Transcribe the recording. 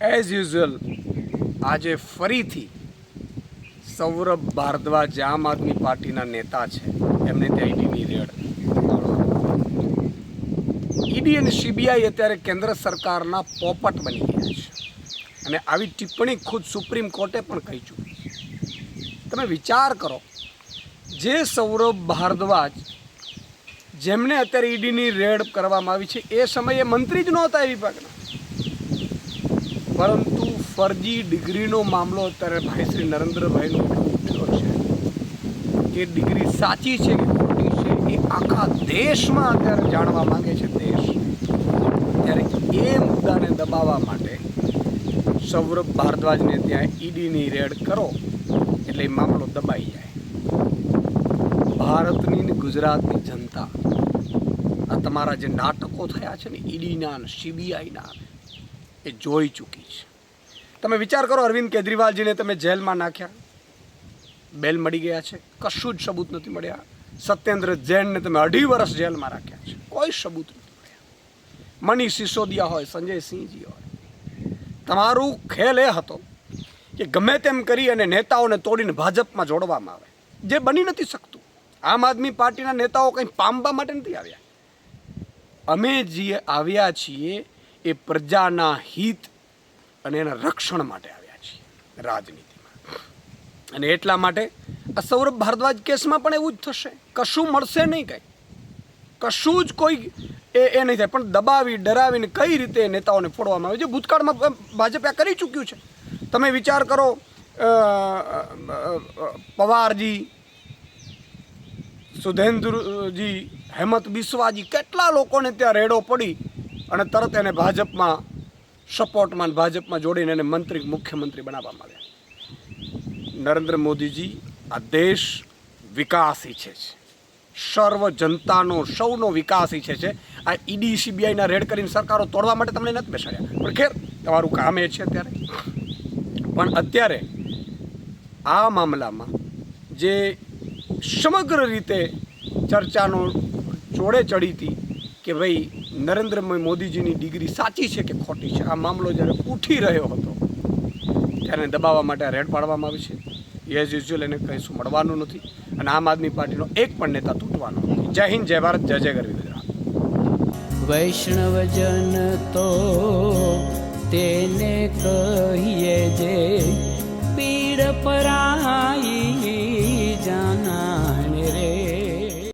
As usual આજે ફરીથી સૌરભ ભારદ્વાજ આમ આદમી પાર્ટીના નેતા છે, એમને ત્યાં ઈડીની રેડ ઈડી અને સીબીઆઈ અત્યારે કેન્દ્ર સરકારના પોપટ બની ગયા છે. અને આવી ટિપ્પણી ખુદ સુપ્રીમ કોર્ટે પણ કહી ચૂકી તમે વિચાર કરો, જે સૌરભ ભારદ્વાજ જેમને અત્યારે ઈડીની રેડ કરવામાં આવી છે, એ સમયે મંત્રી જ નહોતા એ વિભાગના પરંતુ ફરજી ડિગ્રીનો મામલો અત્યારે ભાઈ શ્રી નરેન્દ્રભાઈનો ઉઠ્યો છે કે ડિગ્રી સાચી છે કે ખોટી છે એ આખા દેશમાં અત્યારે જાણવા માંગે છે દેશ. ત્યારે એ મુદ્દાને દબાવવા માટે સૌરભ ભારદ્વાજને ત્યાં ઈડીની રેડ કરો એટલે મામલો દબાઈ જાય. ભારતની ને ગુજરાતની જનતા આ તમારા જે નાટકો થયા છે ને ઈડીના ને સીબીઆઈના એ જોઈ ચૂકી છે. તમે વિચાર કરો, અરવિંદ કેજરીવાલજીને તમે જેલમાં નાખ્યા. બેલ મળી ગયા છે. કશું જ સબૂત નથી મળ્યા. સત્યેન્દ્ર જૈનને તમે અઢી વર્ષ જેલમાં રાખ્યા છે. કોઈ સબૂત નથી મળ્યા. મનીષ સિસોદિયા હોય, સંજય સિંહજી હોય. તમારું ખેલ એ હતો કે ગમે તેમ કરી અને નેતાઓને તોડીને ભાજપમાં જોડવામાં આવે. જે બની નથી શકતું. આમ આદમી પાર્ટીના નેતાઓ કંઈ પામવા માટે નથી આવ્યા. અમે જે આવ્યા છીએ એ પ્રજાના હિત અને એના રક્ષણ માટે આવ્યા છીએ રાજનીતિમાં. અને એટલા માટે આ સૌરભ ભારદ્વાજ કેસમાં પણ એવું જ થશે. કશું મળશે નહીં કંઈ. કશું જ કોઈ એ એ નહીં થાય. પણ દબાવી, ડરાવીને કઈ રીતે નેતાઓને ફોડવામાં આવે છે? ભૂતકાળમાં ભાજપે આ કરી ચૂક્યું છે. તમે વિચાર કરો પવારજી, સુધેન્દ્રજી, હેમંત બિસ્વાજી કેટલા લોકોને ત્યાં રેડો પડી અને તરત એને ભાજપમાં સપોર્ટમાં ભાજપમાં જોડીને એને મંત્રી મુખ્યમંત્રી બનાવવામાં આવ્યા નરેન્દ્ર મોદીજી, આ દેશ વિકાસ ઈચ્છે છે સર્વ જનતાનો, સૌનો વિકાસ ઈચ્છે છે આ ઈડી, સીબીઆઈના રેડ કરીને સરકારો તોડવા માટે તમને નથી બેસાડ્યા. પણ ખેર, તમારું કામ એ છે અત્યારે. પણ અત્યારે આ મામલામાં જે સમગ્ર રીતે ચર્ચાનો જોડે ચડી હતી કે ભાઈ નરેન્દ્ર મોદીજીની ડિગ્રી સાચી છે કે ખોટી છે? આ મામલો જ્યારે ઉઠી રહ્યો હતો, ત્યારે દબાવવા માટે રેડ પાડવામાં આવી છે. એઝ યુઝ્યુઅલ એને કહીશું મળવાનું નથી. અને આમ આદમી પાર્ટીનો એક પણ નેતા તૂટવાનો જય હિન્દ, જય ભારત, જય જય ગરવી ગુજરાત. વૈષ્ણવજન તો તેને કહીએ જે, પીડ પરાઈ